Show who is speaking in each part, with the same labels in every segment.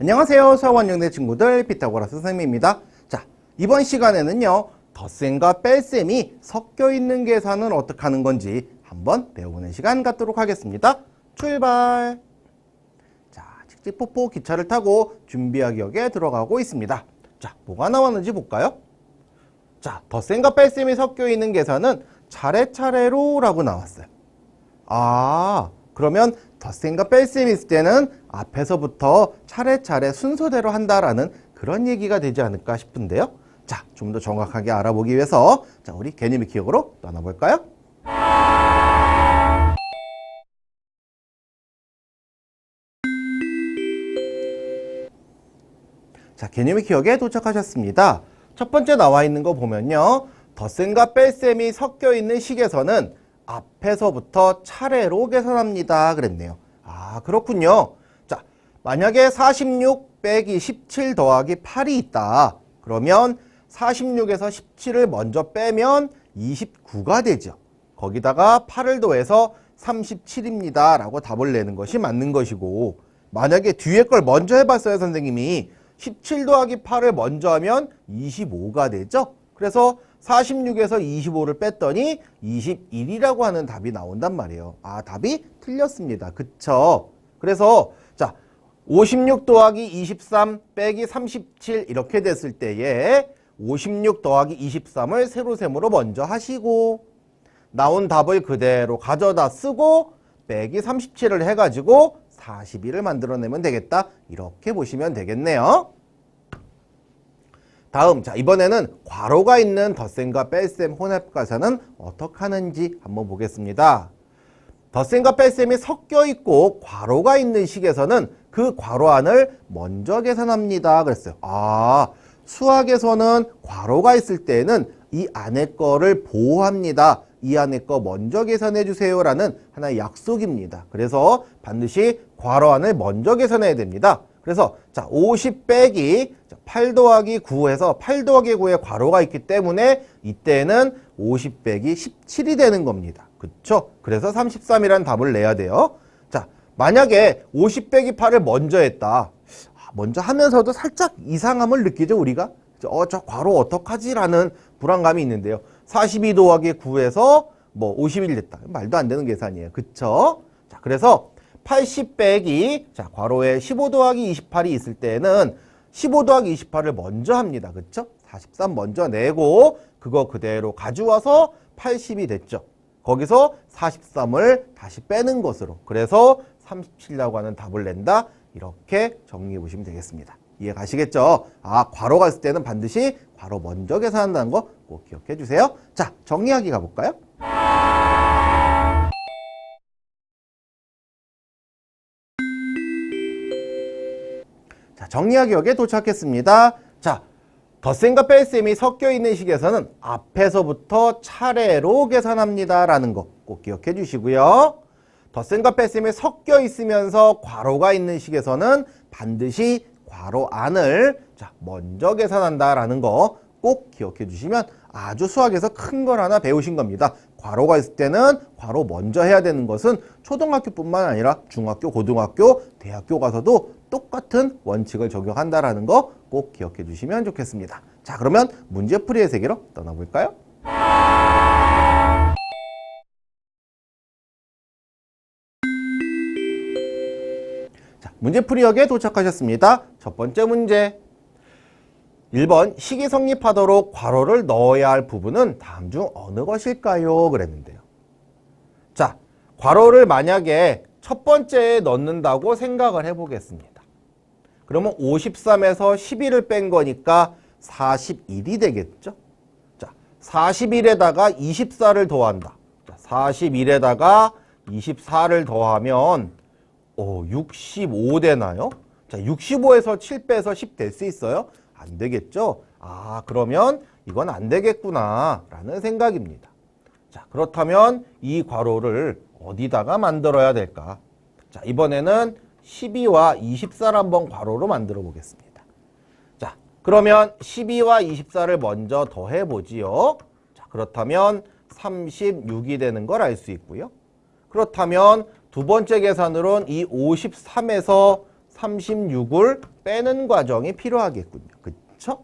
Speaker 1: 안녕하세요. 수학원영대 친구들 피타고라스 선생님입니다. 자, 이번 시간에는요. 덧셈과 뺄셈이 섞여 있는 계산은 어떻게 하는 건지 한번 배우는 시간 갖도록 하겠습니다. 출발! 자, 칙칙폭폭 기차를 타고 준비하기역에 들어가고 있습니다. 자, 뭐가 나왔는지 볼까요? 자, 덧셈과 뺄셈이 섞여 있는 계산은 차례차례로 라고 나왔어요. 아, 그러면 덧셈과 뺄셈이 있을 때는 앞에서부터 차례차례 순서대로 한다라는 그런 얘기가 되지 않을까 싶은데요. 자, 좀 더 정확하게 알아보기 위해서 자, 우리 개념의 기억으로 떠나볼까요? 자, 개념의 기억에 도착하셨습니다. 첫 번째 나와 있는 거 보면요. 덧셈과 뺄셈이 섞여 있는 식에서는 앞에서부터 차례로 계산합니다. 그랬네요. 아, 그렇군요. 자, 만약에 46 빼기 17 더하기 8이 있다. 그러면 46에서 17을 먼저 빼면 29가 되죠. 거기다가 8을 더해서 37입니다. 라고 답을 내는 것이 맞는 것이고, 만약에 뒤에 걸 먼저 해봤어요, 선생님이. 17 더하기 8을 먼저 하면 25가 되죠. 그래서 46에서 25를 뺐더니 21이라고 하는 답이 나온단 말이에요. 아, 답이 틀렸습니다. 그쵸? 그래서 자, 56 더하기 23 빼기 37 이렇게 됐을 때에 56 더하기 23을 세로셈으로 먼저 하시고 나온 답을 그대로 가져다 쓰고 빼기 37을 해가지고 42를 만들어내면 되겠다. 이렇게 보시면 되겠네요. 다음 자 이번에는 괄호가 있는 덧셈과 뺄셈 혼합가사는 어떻게 하는지 한번 보겠습니다. 덧셈과 뺄셈이 섞여 있고 괄호가 있는 식에서는 그 괄호 안을 먼저 계산합니다. 그랬어요. 아 수학에서는 괄호가 있을 때는 이 안에 거를 보호합니다. 이 안에 거 먼저 계산해 주세요라는 하나의 약속입니다. 그래서 반드시 괄호 안을 먼저 계산해야 됩니다. 그래서 자, 50 빼기 8 더하기 9에서 8 더하기 9에 괄호가 있기 때문에 이때는 50 빼기 17이 되는 겁니다. 그쵸? 그래서 33이라는 답을 내야 돼요. 자, 만약에 50 빼기 8을 먼저 했다. 아, 먼저 하면서도 살짝 이상함을 느끼죠, 우리가? 어, 저 괄호 어떡하지 라는 불안감이 있는데요. 42 더하기 9에서 뭐51 됐다. 말도 안 되는 계산이에요. 그쵸? 자, 그래서 80 빼기 자 괄호에 15 더하기 28이 있을 때는 15 더하기 28을 먼저 합니다. 그쵸? 43 먼저 내고 그거 그대로 가져와서 80이 됐죠. 거기서 43을 다시 빼는 것으로 그래서 37이라고 하는 답을 낸다. 이렇게 정리해 보시면 되겠습니다. 이해 가시겠죠? 아, 괄호가 있을 때는 반드시 괄호 먼저 계산한다는 거 꼭 기억해 주세요. 자, 정리하기 가볼까요? 정리하기역에 도착했습니다. 자, 덧셈과 뺄셈이 섞여 있는 식에서는 앞에서부터 차례로 계산합니다 라는 거 꼭 기억해 주시고요. 덧셈과 뺄셈이 섞여 있으면서 괄호가 있는 식에서는 반드시 괄호 안을 자, 먼저 계산한다라는 거 꼭 기억해 주시면 아주 수학에서 큰 걸 하나 배우신 겁니다. 괄호가 있을 때는 괄호 먼저 해야 되는 것은 초등학교뿐만 아니라 중학교, 고등학교, 대학교 가서도 똑같은 원칙을 적용한다라는 거 꼭 기억해 주시면 좋겠습니다. 자, 그러면 문제풀이의 세계로 떠나볼까요? 자, 문제풀이역에 도착하셨습니다. 첫 번째 문제. 1번 식이 성립하도록 괄호를 넣어야 할 부분은 다음 중 어느 것일까요? 그랬는데요. 자, 괄호를 만약에 첫 번째에 넣는다고 생각을 해보겠습니다. 그러면 53에서 11을 뺀 거니까 41이 되겠죠? 자, 41에다가 24를 더한다. 자, 41에다가 24를 더하면 어, 65 되나요? 자, 65에서 7 빼서 10 될 수 있어요? 안 되겠죠? 아, 그러면 이건 안 되겠구나 라는 생각입니다. 자, 그렇다면 이 괄호를 어디다가 만들어야 될까? 자, 이번에는 12와 24를 한번 괄호로 만들어 보겠습니다. 자, 그러면 12와 24를 먼저 더해 보지요. 자, 그렇다면 36이 되는 걸 알 수 있고요. 그렇다면 두 번째 계산으론 이 53에서 36을 빼는 과정이 필요하겠군요. 그쵸?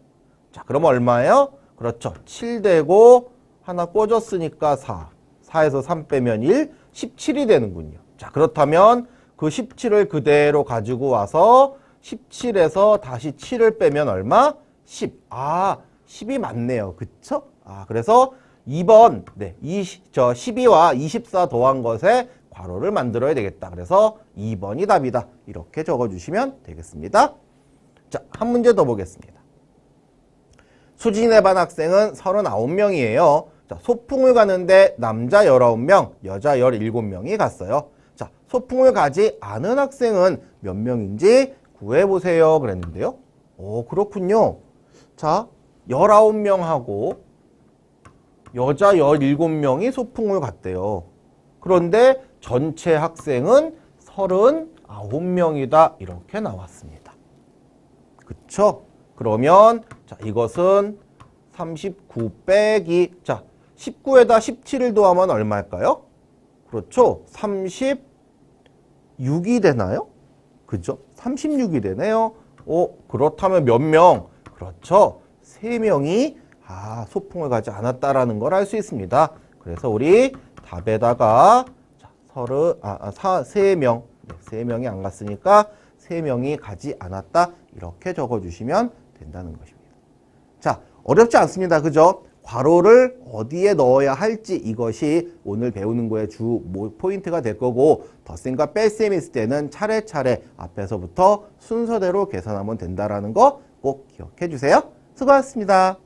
Speaker 1: 자, 그럼 얼마예요? 그렇죠. 7 되고 하나 꽂았으니까 4. 4에서 3 빼면 1, 17이 되는군요. 자, 그렇다면 그 17을 그대로 가지고 와서 17에서 다시 7을 빼면 얼마? 10. 아, 10이 맞네요. 그쵸? 아, 그래서 2번, 네, 20, 저 12와 24 더한 것에 괄호를 만들어야 되겠다. 그래서 2번이 답이다. 이렇게 적어주시면 되겠습니다. 자, 한 문제 더 보겠습니다. 수진의 반 학생은 39명이에요. 자, 소풍을 가는데 남자 19명, 여자 17명이 갔어요. 자, 소풍을 가지 않은 학생은 몇 명인지 구해보세요. 그랬는데요. 오, 그렇군요. 자, 19명하고 여자 17명이 소풍을 갔대요. 그런데 전체 학생은 39명이다. 이렇게 나왔습니다. 그쵸? 그러면 자 이것은 39 빼기 자 19에다 17을 더하면 얼마일까요? 그렇죠. 36이 되나요? 그죠? 36이 되네요. 오, 그렇다면 몇 명? 그렇죠. 3명이 아, 소풍을 가지 않았다라는 걸 알 수 있습니다. 그래서 우리 답에다가 자, 서른 아, 아 사, 3명. 네, 3명이 안 갔으니까 3명이 가지 않았다. 이렇게 적어 주시면 된다는 것입니다. 자, 어렵지 않습니다. 그죠? 괄호를 어디에 넣어야 할지 이것이 오늘 배우는 거의 주 모- 포인트가 될 거고 덧셈과 뺄셈이 있을 때는 차례차례 앞에서부터 순서대로 계산하면 된다라는 거꼭 기억해 주세요. 수고하셨습니다.